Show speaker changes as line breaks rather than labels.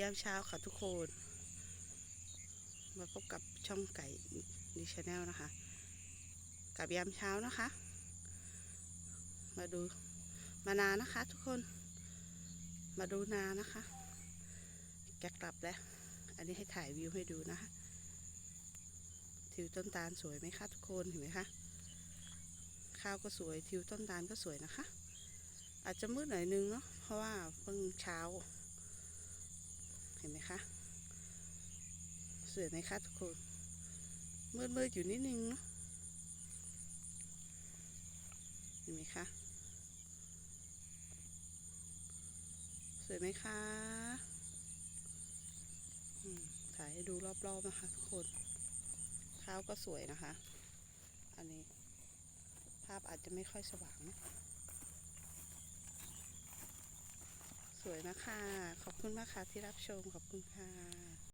ยามเช้าค่ะทุกคน มาพบกับช่องไก่ดีชาแนลนะคะ กับยามเช้านะคะ มาดูมานานะคะ ทุกคน มาดูนานะคะจะกลับแล้ว อันนี้ให้ถ่ายวิวให้ดูนะคะทิวต้นตาลสวยไหมคะทุกคนเห็นไหมคะข้าวก็สวยทิวต้นตาลก็สวยนะคะ อาจจะมืดหน่อยนึงเนาะเพราะว่าเพิ่งเช้า เห็นไหมคะ สวยไหมคะทุกคน มืดมืดๆอยู่นิดนึงเนาะเห็นไหมคะ สวยไหมคะถ่ายให้ดูรอบๆนะคะทุกคนข้าวก็สวยนะคะ อันนี้ภาพอาจจะไม่ค่อยสว่างนะ ส วยนะคะ ขอบคุณมากค่ะที่รับชม ขอบคุณค่ะ